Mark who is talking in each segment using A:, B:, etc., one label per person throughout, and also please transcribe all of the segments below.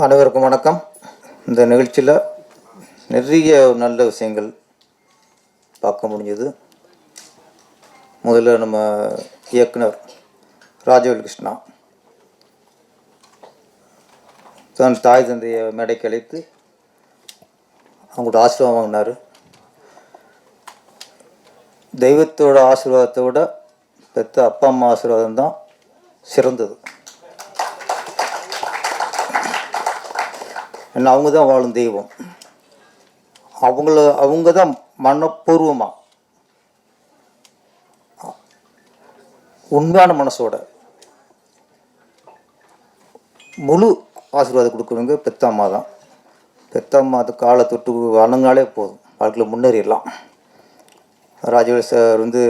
A: அனைவருக்கும் வணக்கம். இந்த நிகழ்ச்சியில் நிறைய நல்ல விஷயங்கள் பார்க்க முடிஞ்சது. முதல்ல நம்ம இயக்குனர் ராஜவேல் கிருஷ்ணா தன் தாய் தந்தையை மேடைக்கு அழைத்து அவங்களோட ஆசீர்வாதம் வாங்கினார். தெய்வத்தோட ஆசீர்வாதத்தை விட பெற்ற அப்பா அம்மா ஆசீர்வாதம் தான் சிறந்தது. ஏன்னா அவங்க தான் வாழும் தெய்வம். அவங்கள அவங்க தான் மனப்பூர்வமாக உண்மையான மனசோட முழு ஆசீர்வாதம் கொடுக்குறவங்க பெத்த அம்மா தான். பெத்தம்மா அது காலை தொட்டு வணங்கினாலே போதும். வாழ்க்கையில் முன்னேறிடலாம். ராஜவேல் சார் வந்து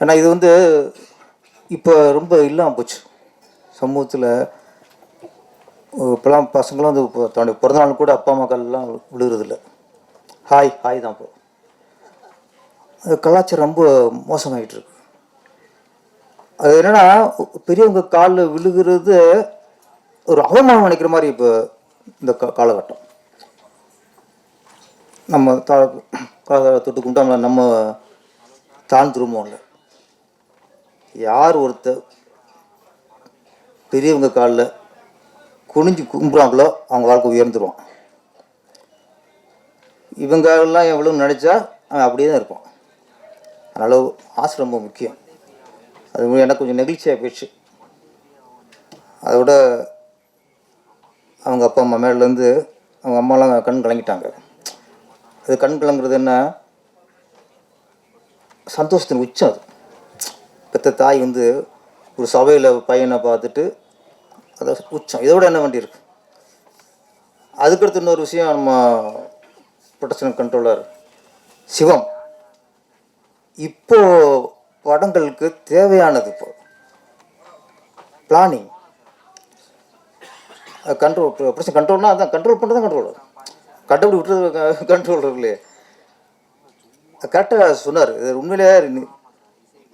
A: ஏன்னா இது வந்து இப்போ ரொம்ப இல்லாமல் போச்சு. சமூகத்தில் இப்போலாம் பசங்களும் வந்து இப்போ தன்னுடைய பிறந்தநாள் கூட அப்பா அம்மாக்கள்லாம் விழுகிறதில்ல. ஹாய் ஹாய் தான் இப்போ. அது கலாச்சாரம் ரொம்ப மோசமாகிட்டு இருக்கு அது என்னென்னா பெரியவங்க காலில் விழுகிறது ஒரு அவமானம் நினைக்கிற மாதிரி இப்போ இந்த கா காலகட்டம். நம்ம தா தொட்டு கும்பிட்டா நம்ம தாழ்ந்துருமோல்ல யார் ஒருத்தர் பெரியவங்க காலில் குனிஞ்சு கும்புறாங்களோ அவங்க வாழ்க்கை உயர்ந்துருவான் இவங்கெல்லாம் எவ்வளோ நினச்சா அவன் அப்படியே தான் இருப்பான். அதனால் ஆசை ரொம்ப முக்கியம். அது எனக்கு கொஞ்சம் நெகிழ்ச்சியாக போயிடுச்சு. அதோட அவங்க அப்பா அம்மா மேலேருந்து அவங்க அம்மாலாம் கண் கலங்கிட்டாங்க. அது கண் கலங்குறது என்ன? சந்தோஷத்தின் உச்சம் அது. பெத்த தாய் வந்து ஒரு சபையில் பையனை பார்த்துட்டு அது உச்சம். இதோட என்ன வேண்டி இருக்கு? அதுக்கடுத்து இன்னொரு விஷயம் நம்ம ப்ரொடக்ஷன் கண்ட்ரோலர் சிவம். இப்போ படங்களுக்கு தேவையானது இப்போ பிளானிங் கண்ட்ரோல் ப்ரொடக்ஷன் கண்ட்ரோல்னா அதான் கண்ட்ரோல் பண்ணுறது கண்ட்ரோலர் கட்டப்படி விட்டுறது கண்ட்ரோலர் இல்லையே கரெக்டாக சொன்னார். இது உண்மையிலேயே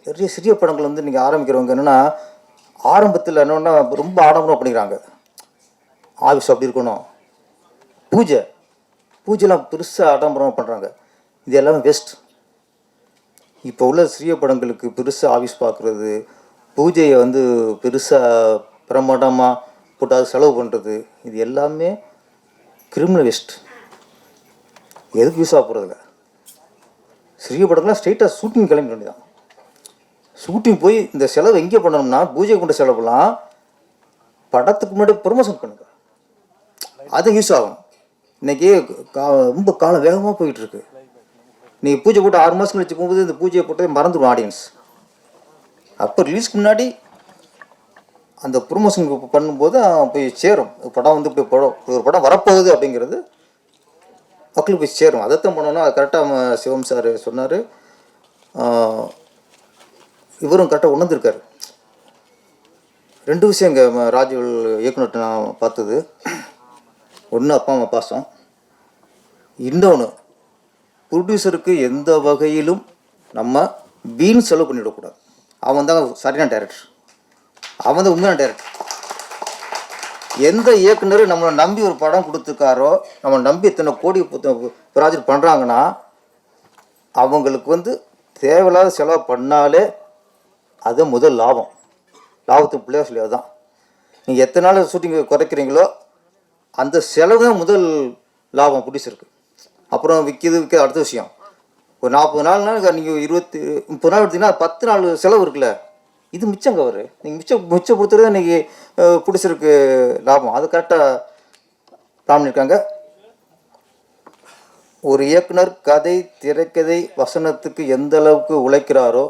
A: நிறைய சிறிய படங்கள் வந்து நீங்கள் ஆரம்பிக்கிறவங்க என்னென்னா ஆரம்பத்தில் என்னென்னா ரொம்ப ஆடம்பரம் பண்ணிக்கிறாங்க. ஆஃபீஸ் அப்படி இருக்கணும். பூஜை. பூஜைலாம் பெருசாக ஆடம்பரம் பண்ணுறாங்க இது எல்லாமே வெஸ்ட் இப்போ உள்ள சிறிய படங்களுக்கு பெருசாக ஆஃபீஸ் பார்க்குறது பூஜையை வந்து பெருசாக பிரமாண்டமாக போட்டால் செலவு பண்ணுறது இது எல்லாமே கிரிமினல் வேஸ்ட் எதுக்கு யூஸ் ஆக போகிறதில்ல சிறிய படங்கள்லாம் ஸ்ட்ரெயிட்டாக ஷூட்டிங் கிளம்பி வேண்டியதான் ஷூட்டிங் போய் இந்த செலவு எங்கே பண்ணணும்னா பூஜை கொண்ட செலவுலாம் படத்துக்கு முன்னாடி ப்ரொமோஷன் பண்ணுங்க. அது யூஸ் ஆகும் இன்றைக்கி கா ரொம்ப காலம் வேகமாக போயிட்டுருக்கு. நீ பூஜை போட்டு ஆறு மாதம் கழிச்சு போகும்போது இந்த பூஜையை போட்டு மறந்துடும் ஆடியன்ஸ் அப்போ ரிலீஸ்க்கு முன்னாடி அந்த ப்ரொமோஷன் பண்ணும்போது போய் சேரும். படம் வந்து இப்படி படம் ஒரு படம் வரப்போகுது அப்படிங்கிறது மக்களுக்கு போய் சேரும். அதைத்தான் பண்ணோன்னா அது கரெக்டாக சிவம் சார் சொன்னார். இவரும் கரெக்டாக உணர்ந்திருக்காரு ரெண்டு விஷயம் இங்கே ராஜுவல் இயக்குனர்கிட்ட நான் பார்த்தது ஒன்று அப்பா அம்மா பாசம் இன்னொன்று ப்ரொடியூசருக்கு எந்த வகையிலும் நம்ம வீண் செலவு பண்ணிவிடக்கூடாது அவன் தான் சரியான டேரக்டர் அவன் தான் உண்மையான டேரக்டர் எந்த இயக்குனர் நம்மளை நம்பி ஒரு படம் கொடுத்துருக்காரோ நம்ம நம்பி இத்தனை கோடி ப்ராஜெக்ட் பண்ணுறாங்கன்னா அவங்களுக்கு வந்து தேவையில்லாத செலவு பண்ணாலே அதுதான் முதல் லாபம். லாபத்துக்கு பிள்ளையா சொல்லி அதுதான் நீங்கள் எத்தனை நாள் ஷூட்டிங் குறைக்கிறீங்களோ அந்த செலவு தான் முதல் லாபம் பிடிச்சிருக்கு. அப்புறம் விற்கிது விற்க அடுத்த விஷயம். ஒரு நாற்பது நாள்னா நீங்கள் இருபத்தி முப்பது நாள் எடுத்தீங்கன்னா பத்து நாள் செலவு இருக்குல்ல. இது மிச்சம் கவர் நீங்கள் மிச்சம் மிச்சம் பொறுத்தவரை இன்றைக்கி பிடிச்சிருக்கு லாபம். அது கரெக்டாக பிளான் பண்ணியிருக்காங்க ஒரு இயக்குனர் கதை திரைக்கதை வசனத்துக்கு எந்த அளவுக்கு உழைக்கிறாரோ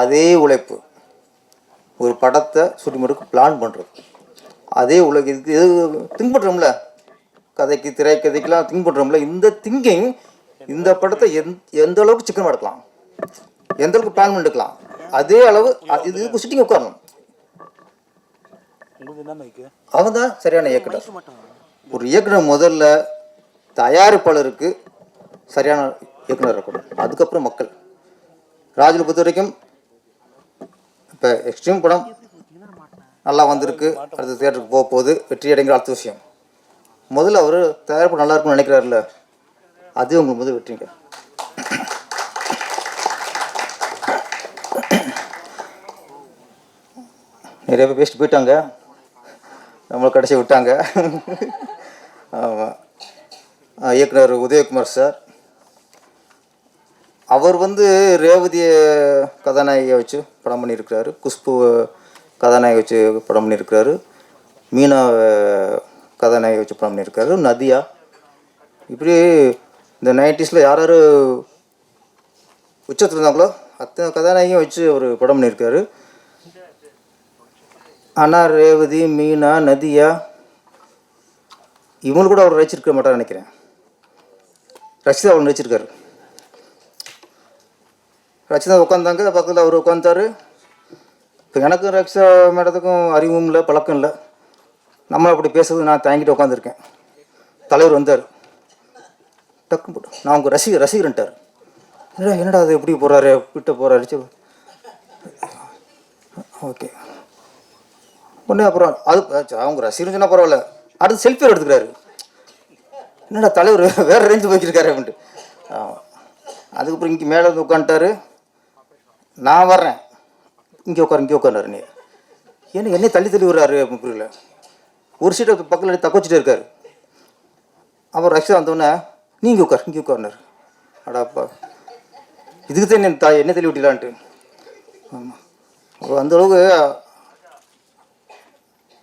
A: அதே உழைப்பு ஒரு படத்தை ஷூட்டிங் பண்ணுறதுக்கு பிளான் பண்ணுறது அதே உலக இது திங்க் பண்ணுறோம்ல கதைக்கு திரைக்கதைக்கெலாம் திங்க் பண்ணுறோம்ல இந்த திங்கிங் இந்த படத்தை எந் எந்த அளவுக்கு சிக்கனமாக எடுக்கலாம்? எந்த அளவுக்கு பிளான் பண்ணிக்கலாம் அதே அளவு இது இதுக்கு ஷூட்டிங் உட்காரணும். அவன் தான் சரியான இயக்குனர். ஒரு இயக்குனர் முதல்ல தயாரிப்பாளருக்கு சரியான இயக்குனர் இருக்கணும். அதுக்கப்புறம் மக்கள். ராஜில் பொறுத்த வரைக்கும் இப்போ எக்ஸ்ட்ரீம் படம் நல்லா வந்திருக்கு. அடுத்த தேட்டருக்கு போக போகுது. வெற்றி அடைங்கிற அடுத்த விஷயம். முதல்ல அவர் தயாரிப்பு நல்லா இருக்கும்னு நினைக்கிறாருல்ல. அது உங்களுக்கு முதல் வெற்றிங்க நிறைய பேர் பேசிட்டு போயிட்டாங்க. நம்மளை கடைசி விட்டாங்க. ஆமாம் இயக்குனர் உதயகுமார் சார். அவர் வந்து ரேவதியை கதாநாயகியை வச்சு படம் பண்ணியிருக்கிறாரு. குஷ்பு கதாநாயகி வச்சு படம் பண்ணியிருக்கிறாரு. மீனா கதாநாயகி வச்சு படம் பண்ணியிருக்காரு நதியா. இப்படி இந்த நைன்டிஸில் யார் யார் உச்சத்தில் இருந்தாங்களோ அத்தனை கதாநாயகியும் வச்சு அவர் படம் பண்ணியிருக்காரு. ஆனால் ரேவதி மீனா நதியா. இவங்க கூட அவர் நடிச்சிருக்க மாட்டார் நினைக்கிறேன். ரஷிதா அவர் நடிச்சிருக்காரு. ரச்சிதா உட்காந்தாங்க பக்கத்தில் அவர் உட்காந்தாரு இப்போ எனக்கும் ரக்ஷா மேடத்துக்கும் அறிவும் இல்லை பழக்கம் இல்லை. நம்ம அப்படி பேசுறது நான் தாங்கிட்டு உட்காந்துருக்கேன் தலைவர் வந்தார். டக்குன்னு போட்டு நான் உங்கள் ரசிகர் ரசிகர்ன்ட்டார். என்னடா என்னடா அது எப்படி போகிறாரு விட்டு போகிறாரு சரி ஓகே. உடனே அப்புறம் அது அவங்க ரசிகர்னு சொன்னால் பரவாயில்ல. அடுத்து செல்ஃபி எடுத்துக்கிறாரு. என்னடா தலைவர் வேறு ரேஞ்சு போய்க்கிருக்காரு அப்படின்ட்டு. அதுக்கப்புறம் இங்கே மேலே வந்து உட்காந்துட்டாரு நான் வர்றேன். இங்கே உட்காரு இங்கே உட்காரு நீ. ஏன்னா என்னை தள்ளி தள்ளி விடுறாரு புரியல. ஒரு சீட்டை பக்கத்தில் தக்க இருக்கார் இருக்காரு. அப்புறம் ரக்ஷா வந்தோடனே நீ இங்கே உட்கார் இங்கே உட்கார்னாரு அடாப்பா இதுக்கு தான் என்ன தாய் என்ன தள்ளி விட்டலான்ட்டு ஆமாம் அந்தளவுக்கு அந்த அளவுக்கு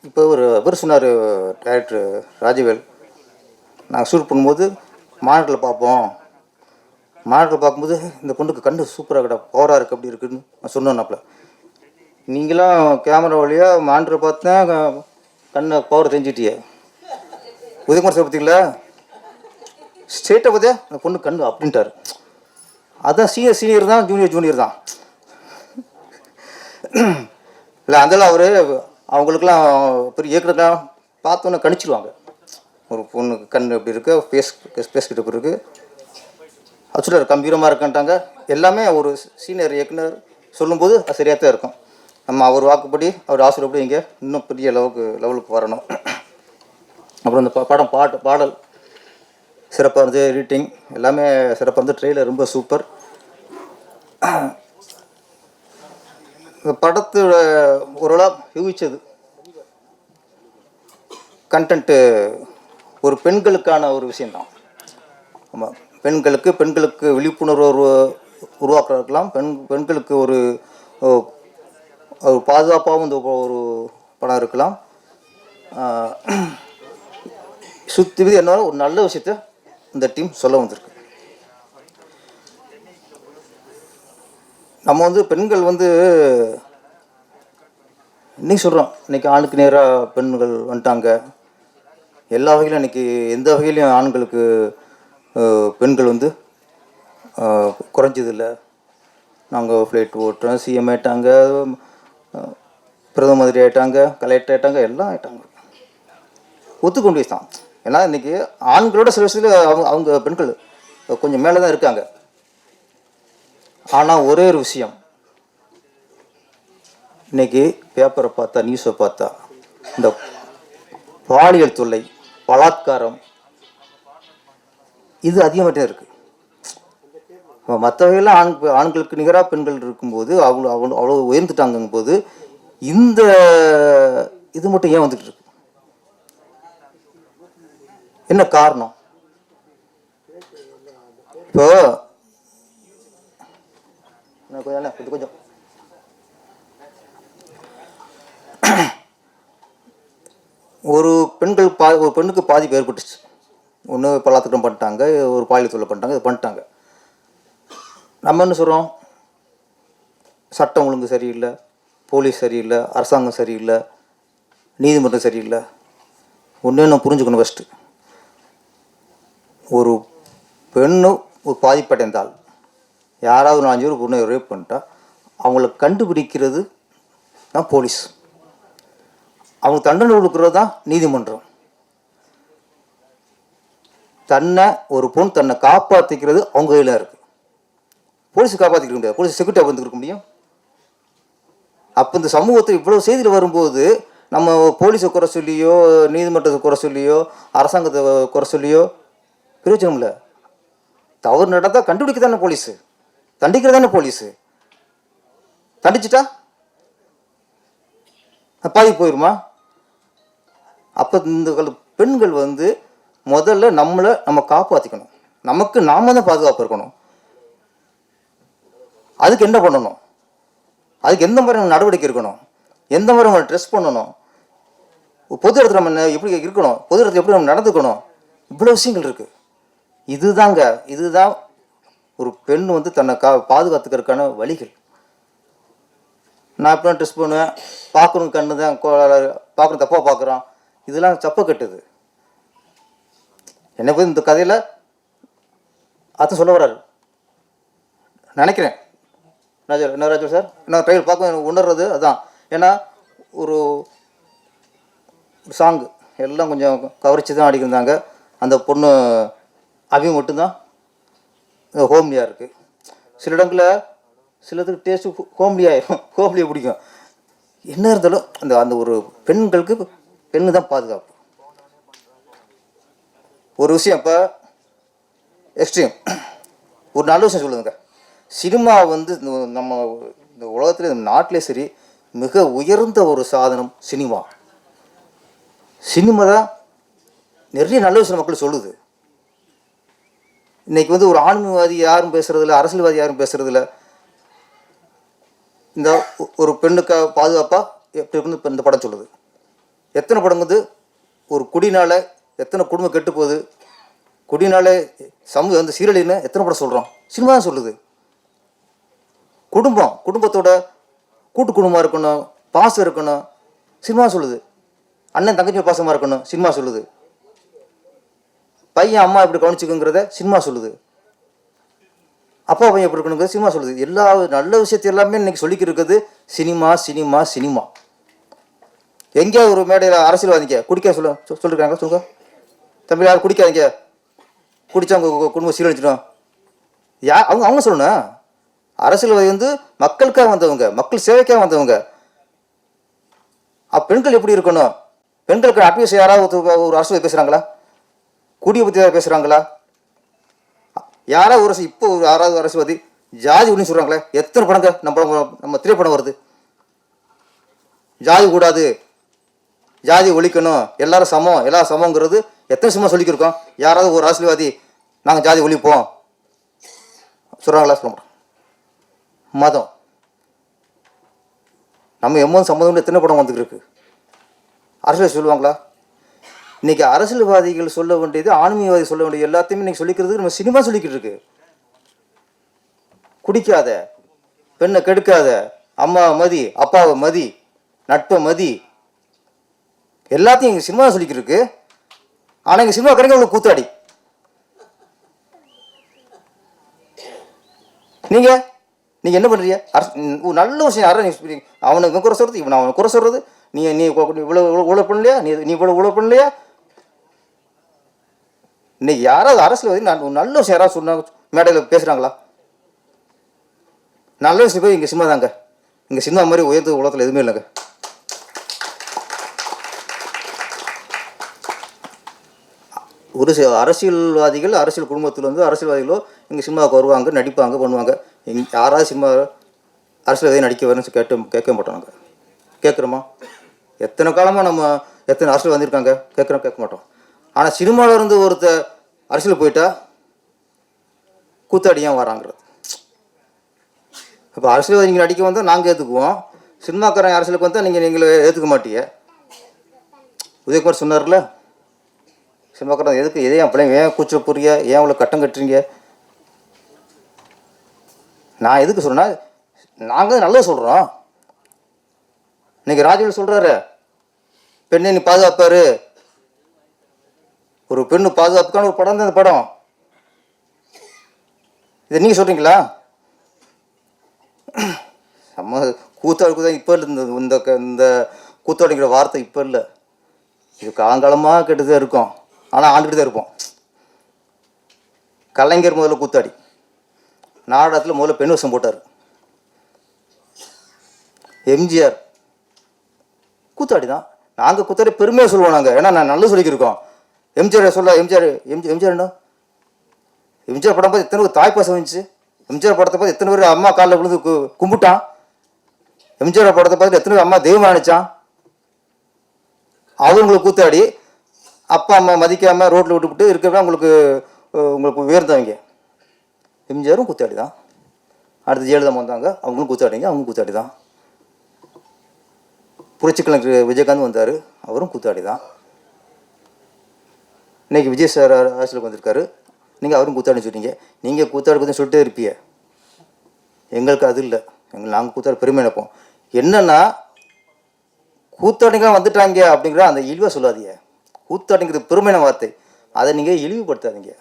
A: இப்போ ஒரு அவர் சொன்னார் டேரக்டர் ராஜவேல். நாங்கள் ஷூட் பண்ணும்போது மானிட்டரில் பார்ப்போம். மானிட்டரில் பார்க்கும்போது இந்த பொண்ணுக்கு கண்ணு சூப்பராக கடை பவராக இருக்குது அப்படி இருக்குன்னு நான் சொன்னேன்னாப்புல நீங்களாம் கேமரா வழியாக மாண்டரை பார்த்தேன் க- கண்ணை பவர் தெரிஞ்சிட்டியே. உதயகுமார் சார் பார்த்தீங்களா ஸ்டேட்டை பார்த்தியா அந்த பொண்ணு கண்ணு அப்படின்ட்டாரு. அதான் சீனியர் சீனியர் தான் ஜூனியர் ஜூனியர் தான். இல்லை அதெல்லாம் அவர் அவங்களுக்குலாம் பெரிய இயக்குனர்லாம் பார்த்தோன்னே கணிச்சிருவாங்க. ஒரு பொண்ணுக்கு கண் எப்படி இருக்குது ஃபேஸ் ஃபேஸ் கிட்ட இருக்குது அச்சுடர் கம்பீரமாக இருக்கன்ட்டாங்க. எல்லாமே ஒரு சீனியர் இயக்குனர் சொல்லும்போது அது சரியாக தான் இருக்கும். நம்ம அவர் வாக்குப்படி அவர் ஆசிரியப்படி இங்கே இன்னும் பெரிய லெவலுக்கு லெவலுக்கு வரணும். அப்புறம் இந்த ப- படம் பாட்டு பாடல் சிறப்பாக இருந்தது எடிட்டிங் எல்லாமே சிறப்பாக இருந்து ட்ரெயிலர் ரொம்ப சூப்பர் இந்த படத்தோட ஓரளவு யூகிச்சது. கண்டென்ட்டு ஒரு பெண்களுக்கான ஒரு விஷயந்தான் ஆமாம் பெண்களுக்கு பெண்களுக்கு விழிப்புணர்வு உருவாக்கலாம் உருவாக்குறதுக்கெல்லாம் பெண் பெண்களுக்கு ஒரு ஒரு பாதுகாப்பாகவும் இந்த ஒரு படம் இருக்கலாம். சுற்றி விதி என்ன ஒரு நல்ல விஷயத்த இந்த டீம் சொல்ல வந்திருக்கு. நம்ம வந்து பெண்கள் வந்து இன்னைக்கு சொல்கிறோம் இன்னைக்கு ஆணுக்கு நேராக பெண்கள் வந்துட்டாங்க. எல்லா வகையிலும் இன்னைக்கு எந்த வகையிலையும் ஆண்களுக்கு பெண்கள் வந்து குறைஞ்சதில்லை குறைஞ்சதில்ல. நாங்கள் ஃப்ளைட் ஓட்டுறோம் சிஎம் ஆயிட்டாங்க பிரதம மந்திரி ஆயிட்டாங்க கலெக்டர் ஆயிட்டாங்க எல்லாம் ஆயிட்டாங்க. ஒத்துக்கொண்டு தான் ஏன்னா இன்னைக்கு ஆண்களோட சில விஷயத்தில் அவங்க அவங்க பெண்கள் கொஞ்சம் மேலே தான் இருக்காங்க. ஆனால் ஒரே ஒரு விஷயம். இன்னைக்கு பேப்பரை பார்த்தா நியூஸை பார்த்தா இந்த பாலியல் தொல்லை பலாத்காரம் இது அதிகமாகிட்டே இருக்குது மற்ற வகையில் ஆண் ஆண்களுக்கு நிகராக பெண்கள் இருக்கும்போது அவ்வளோ அவ்வளோ அவ்வளோ உயர்ந்துட்டாங்கும் போது இந்த இது மட்டும் ஏன் வந்துட்டு இருக்கு? என்ன காரணம்? இப்போ கொஞ்சம் கொஞ்சம். ஒரு பெண்கள் பா ஒரு பெண்ணுக்கு பாதிப்பு ஏற்பட்டுச்சு. ஒன்று பலாத்துக்கம் பண்ணிட்டாங்க ஒரு பாலியல் தொழில் பண்ணிட்டாங்க இது பண்ணிட்டாங்க. நம்ம என்ன சொல்கிறோம் சட்டம் ஒழுங்கு சரியில்லை போலீஸ் சரியில்லை அரசாங்கம் சரியில்லை நீதிமன்றம் சரியில்லை. ஒன்றே நான் புரிஞ்சுக்கணும் ஃபஸ்ட்டு ஒரு பெண்ணு ஒரு பாதிப்படைந்தால் யாராவது ஒரு அஞ்சு பேர் பொண்ணை ரேப் பண்ணிட்டா அவங்கள கண்டுபிடிக்கிறது தான் போலீஸ். அவங்க தண்டனை கொடுக்கறது தான் நீதிமன்றம். தன்னை ஒரு பொண்ணு தன்னை காப்பாற்றிக்கிறது அவங்க கையில் இருக்குது போலீஸ் காப்பாற்றிக்க முடியாது. போலீஸ் செக்யூரிட்டி வந்து இருக்க முடியும். அப்போ இந்த சமூகத்தில் இவ்வளோ செய்தியில் வரும்போது நம்ம போலீஸை குறை சொல்லியோ நீதிமன்றத்தை குறை சொல்லியோ அரசாங்கத்தை குறை சொல்லியோ பிரயோஜனம் இல்லை. தவறு நடந்தால் கண்டுபிடிக்க தானே போலீஸு. தண்டிக்கிறது தானே போலீஸு. தண்டிச்சிட்டா? பாதி போயிருமா? அப்போ இந்த கால பெண்கள் வந்து முதல்ல நம்மளை நம்ம காப்பாற்றிக்கணும் நமக்கு நாம தான் பாதுகாப்பு இருக்கணும். அதுக்கு என்ன பண்ணணும்? அதுக்கு எந்த மாதிரி நடவடிக்கை இருக்கணும் எந்த மாதிரி நம்ம ட்ரெஸ் பண்ணணும்? பொது இடத்துல நம்ம எப்படி இருக்கணும்? பொது இடத்துல எப்படி நம்ம நடந்துக்கணும்? இவ்வளோ விஷயங்கள் இருக்குது இதுதாங்க இதுதான் ஒரு பெண் வந்து தன்னை கா பாதுகாத்துக்கிறதுக்கான வழிகள். நான் இப்படி ட்ரெஸ் பண்ணுவேன். பார்க்கணும் கண்ணு தான் பார்க்கணும் தப்பாக பார்க்குறான். இதெல்லாம் சப்பை கட்டுது. என்னை பற்றி இந்த கதையில் அதான் சொல்ல வர்றாரு. நினைக்கிறேன். ராஜா என்ன ராஜர் சார்? நான் ட்ரையல் பார்க்க எனக்கு உணர்றது அதுதான் ஏன்னா ஒரு சாங்கு எல்லாம் கொஞ்சம் கவரிச்சு தான் அடிக்கிருந்தாங்க அந்த பொண்ணு அவி மட்டும்தான் ஹோம்லியாக இருக்குது சில இடங்களில் சிலதுக்கு டேஸ்ட்டு ஹோம்லியாக ஹோம்லியாக பிடிக்கும். என்ன இருந்தாலும் அந்த அந்த ஒரு பெண்களுக்கு பெண்ணு தான் பாதுகாப்பு. ஒரு விஷயம் இப்போ எக்ஸ்ட்ரீம் ஒரு நல்ல விஷயம் சொல்லுதுங்க சினிமா வந்து இந்த நம்ம இந்த உலகத்தில் இந்த நாட்டிலே சரி மிக உயர்ந்த ஒரு சாதனம் சினிமா. சினிமா தான் நிறைய நல்ல விஷயம் மக்கள் சொல்லுது. இன்னைக்கு வந்து ஒரு ஆன்மீகவாதி யாரும் பேசுறதில்ல அரசியல்வாதி யாரும் பேசுகிறதில்ல இந்த ஒரு பெண்ணுக்கு பாதுகாப்பாக எப்படி இருக்குன்னு இப்போ இந்த படம் சொல்லுது? எத்தனை படம் வந்து ஒரு குடினால எத்தனை குடும்பம் கெட்டு போகுது குடினால சமூக வந்து சீரழின்னு எத்தனை படம் சொல்கிறோம் சினிமா தான் சொல்லுது. குடும்பம் குடும்பத்தோட கூட்டு குடும்பமாக இருக்கணும் பாசம் இருக்கணும் சினிமா சொல்லுது. அண்ணன் தங்கச்சி பாசமாக இருக்கணும் சினிமா சொல்லுது. பையன் அம்மா எப்படி கவனிச்சுக்குங்கிறத சினிமா சொல்லுது. அப்பா பையன் எப்படி இருக்கணுங்கிறது சினிமா சொல்லுது. எல்லா நல்ல விஷயத்த எல்லாமே இன்னைக்கு சொல்லிக்கிட்டு இருக்குது சினிமா சினிமா சினிமா. எங்கேயாவது ஒரு மேடையில் அரசியல்வாதிங்க குடிக்க சொல்ல சொல்லிருக்காங்க சொல்லுங்க. தம்பி யாரும் குடிக்காதீங்க. குடிச்சா அவங்க குடும்பம் சீரழிச்சிடும் யா அவங்க அவங்க சொல்லணும். அரசியல்வாதி வந்து மக்களுக்காக வந்தவங்க மக்கள் சேவைக்காக வந்தவங்க. பெண்கள் எப்படி இருக்கணும்? பெண்களுக்கு அட்வைஸ் யாராவது ஒரு- அரசு அரசியல் பேசுகிறாங்களா குடியை பற்றி யாராவது பேசுகிறாங்களா யாராவது ஒரு அரசு- இப்போ ஒரு யாராவது அரசியல்வாதி ஜாதி ஒன்று சொல்கிறாங்களே எத்தனை படங்க நம்ம நம்ம திரைப்படம் வருது? ஜாதி கூடாது. ஜாதி ஒழிக்கணும். எல்லாரும் சமம். எல்லாரும் சமங்கிறது எத்தனை சும்மா சொல்லிக்கிருக்கோம்? யாராவது ஒரு அரசியல்வாதி நாங்கள் ஜாதி ஒழிப்போம். சொல்கிறாங்களா சொல்ல மாட்டோம். மதம். நம்ம எம்மன் சம்மதம் எத்தனை படம் வந்துருக்கு அரசியல் சொல்லுவாங்களா? இன்னைக்கு அரசியல்வாதிகள் சொல்ல வேண்டியது ஆன்மீகவாதி சொல்ல வேண்டியது எல்லாத்தையுமே இன்றைக்கி சொல்லிக்கிறது நம்ம சினிமா சொல்லிக்கிட்டு இருக்கு. குடிக்காத பெண்ணை கெடுக்காத அம்மாவை மதி அப்பாவை மதி நட்பை மதி எல்லாத்தையும் எங்கள் சினிமா சொல்லிக்கிட்டு இருக்கு. ஆனால் எங்கள் சினிமா கடைங்க உங்களுக்கு கூத்தாடி நீங்கள் நீங்கள் என்ன பண்ணுறீங்க அரசு- நல்ல விஷயம் யாரும் நீ அவனுக்கு குறை சொல்கிறது இவன் அவனை குறை சொல்கிறது நீ நீ இவ்வளோ இவ்வளோ பண்ணலையா? நீ நீ இவ்வளோ இவ்வளோ பண்ணலையா? இன்னைக்கு யாராவது அரசியல் நான் நல்ல விஷயம் யாராவது சொன்னாங்க மேடையில் பேசுகிறாங்களா நல்ல விஷயம் போய் இங்கே சினிமா தாங்க. இங்கே சினிமா மாதிரி உயர்ந்த உலகத்தில் எதுவுமே இல்லைங்க. ஒரு சில அரசியல்வாதிகள் அரசியல் குடும்பத்தில் வந்து அரசியல்வாதிகளோ இங்கே சினிமாவுக்கு வருவாங்க நடிப்பாங்க பண்ணுவாங்க. எங் யாராவது சினிமா அரசியல்வாதி நடிக்க வரணும்னு கேட்டு கேட்க மாட்டோம் நாங்கள் கேட்குறோமா? எத்தனை காலமாக நம்ம எத்தனை அரசியல் வந்திருக்காங்க? கேட்குறோம் கேட்க மாட்டோம். ஆனால் சினிமாவில் இருந்து ஒருத்தர் அரசியல் போயிட்டா கூத்தாடியாக வராங்கிறது? இப்போ அரசியல்வாதி நீங்கள் நடிக்க வந்தால் நாங்கள் ஏற்றுக்குவோம் சினிமாக்காரன் அரசியலுக்கு வந்தால் நீங்கள் நீங்களே ஏற்றுக்க மாட்டீங்க. உதயகுமார் சொன்னார்ல? சினிமாக்காரன் எதுக்கு? எதே என் பிள்ளைங்க ஏன் கூச்சல் புரிய ஏன் அவ்வளோ கட்டம் கட்டுறீங்க? நான் எதுக்கு சொல்கிறேன்னா நாங்கள் நல்லது சொல்கிறோம் இன்னைக்கு ராஜவேல் சொல்கிறாரு பெண்ணை நீ பாதுகாப்பார். ஒரு பெண்ணு பாதுகாப்புக்கான ஒரு படம் தான் இந்த படம். இதை நீங்கள் சொல்கிறீங்களா நம்ம கூத்தாடுக்கு தான் இப்போ இல்லை இந்த இந்த க- இந்த வார்த்தை இப்போ இல்லை. இது காலங்காலமாக கெட்டுதான் இருக்கும். ஆனால் ஆண்டுகிட்டு தான் இருப்போம். கலைஞர் முதல்ல கூத்தாடி. நாடகத்தில் முதல்ல பெண் வசம் போட்டார். எம்ஜிஆர். கூத்தாடி தான் நாங்கள் கூத்தாடி பெருமையாக சொல்லுவோம் நாங்கள் ஏன்னா நான் நல்லா சொல்லிக்கிருக்கோம். எம்ஜிஆர் சொல்ல எம்ஜிஆர் எம்ஜி எம்ஜிஆர் என்ன? எம்ஜிஆர் படம் பார்த்து எத்தனை பேர் தாய்ப்பாசம் வந்துச்சு? எம்ஜிஆர் படத்தை பார்த்து எத்தனை பேர் அம்மா காலில் விழுந்து கும்பிட்டான்? எம்ஜிஆர் படத்தை பார்த்து எத்தனை பேர் அம்மா தெய்வம் நினைச்சான் அவங்களுக்கு கூத்தாடி. அப்பா அம்மா மதிக்காமல் ரோட்டில் விட்டுவிட்டு இருக்கிறவங்க உங்களுக்கு உங்களுக்கு உயர்ந்தவங்க. எம்ஜிஆரும் குத்தாடி தான் அடுத்து ஜெயலலிதா வந்தாங்க. அவங்களும் கூத்தாடிங்க அவங்க கூத்தாடி தான் புரட்சி கலைஞர் விஜயகாந்த் வந்தார். அவரும் கூத்தாடி தான் இன்றைக்கி விஜய் சார் அரசியலுக்கு வந்திருக்காரு நீங்கள் அவரும் கூத்தாடின்னு சொன்னீங்க நீங்கள் கூத்தாடி கொஞ்சம் சொல்லிட்டே இருப்பீங்க எங்களுக்கு அது இல்லை. எங்கள் நாங்கள் கூத்தாடி பெருமை நினைப்போம். என்னென்னா கூத்தாடிங்க வந்துட்டாங்க அப்படிங்கிற அந்த இழிவாக சொல்லாதீங்க. கூத்தாடிங்கிறது பெருமையான வார்த்தை. அதை நீங்கள் இழிவுபடுத்தாதீங்க.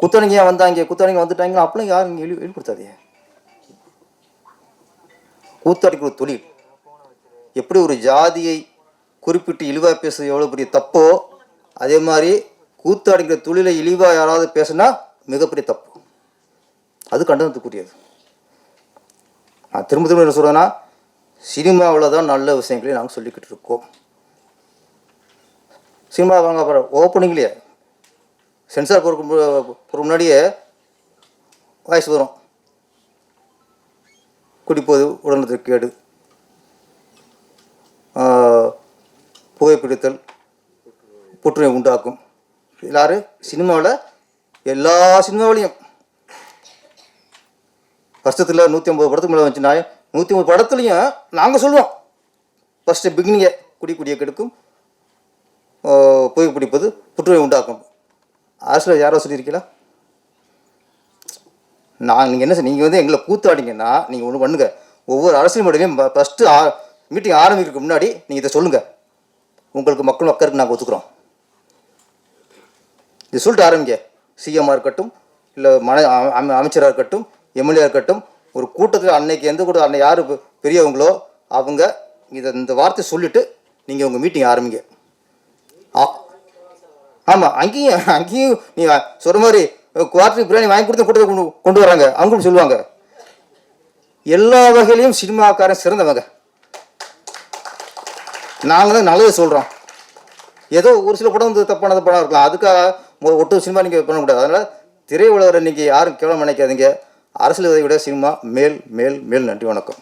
A: கூத்தாடிங்க வந்தாங்க? கூத்தாடிங்க வந்துட்டாங்க அப்படிலாம் யாரும் நீங்கள் இழிவு இழிவுபடுத்தாதீங்க. கூத்தாடிக்கு ஒரு தொழில். எப்படி ஒரு ஜாதியை குறிப்பிட்டு இழிவாக பேசுறது எவ்வளோ பெரிய தப்போ அதே மாதிரி கூத்தாடிங்கிற தொழிலை இழிவாக யாராவது பேசுனா மிகப்பெரிய தப்பு. அது கண்டனத்துக்குரியது. நான் திரும்ப திரும்ப என்ன சொல்கிறேன்னா சினிமாவில் தான் நல்ல விஷயங்களையும் நாங்கள் சொல்லிக்கிட்டு இருக்கோம். சினிமா வாங்க அப்புறம் ஓப்பனிங்லேயே சென்சார் போகிறக்கு முன்னாடியே வாய்ஸ் வரும். குடிப்போது உடல்நலத்திற்கு கேடு. புகைப்பிடித்தல் புற்றுநோய் உண்டாக்கும். எல்லாரும் சினிமாவில் எல்லா சினிமாவிலையும். வருஷத்தில் நூற்றி ஐம்பது படத்துக்கு மேலே வந்துச்சுன்னா நூற்றி ஐம்பது படத்துலையும் நாங்கள் சொல்லுவோம். ஃபஸ்ட்டு பிகினிங்கை குடி குடியை கெடுக்கும். புகைப்பிடிப்பது புற்றுநோய் உண்டாக்கும். அரசியல் யாரோ சொல்லியிருக்கீங்களா நான் நீங்கள் என்ன நீங்கள் வந்து எங்களை கூத்தாடிங்கன்னா நீங்கள் ஒன்று பண்ணுங்க. ஒவ்வொரு அரசியல் மேடையிலையும் ஃபஸ்ட்டு ஆ மீட்டிங் ஆரம்பிக்கிறதுக்கு முன்னாடி நீங்கள் இதை சொல்லுங்கள் உங்களுக்கு மக்கள் மக்களுக்கு நாங்கள் ஒத்துக்குறோம் இது சொல்லிட்டு ஆரம்பிங்க. சிஎம்மாக இருக்கட்டும் இல்லை மன அமை அமைச்சராக இருக்கட்டும் எம்எல்ஏ இருக்கட்டும் ஒரு கூட்டத்தில் அன்னைக்கு எந்த கூட அன்னை யார் பெரியவங்களோ அவங்க இதை இந்த வார்த்தை சொல்லிவிட்டு நீங்கள் உங்கள் மீட்டிங் ஆரம்பிங்க. ஆமாம் அங்கேயும் அங்கேயும் நீ சொல்கிற மாதிரி குவார்டர் பிரியாணி வாங்கி கொடுத்து கூட்டத்தை கொண்டு கொண்டு வராங்க. அவங்களும் சொல்லுவாங்க. எல்லா வகையிலையும் சினிமாக்காரன் சிறந்தவங்க. நாங்கள் தான் நல்லது சொல்கிறோம் ஏதோ ஒரு சில படம் வந்து தப்பானது படம் இருக்கலாம். அதுக்காக ஒட்டு சினிமா நீங்கள் பண்ணக்கூடாது அதனால் திரையுலகரை இன்றைக்கி யாரும் கேவலம் நினைக்காதீங்க. அரசியல் விட சினிமா மேல் மேல் மேல். நன்றி வணக்கம்.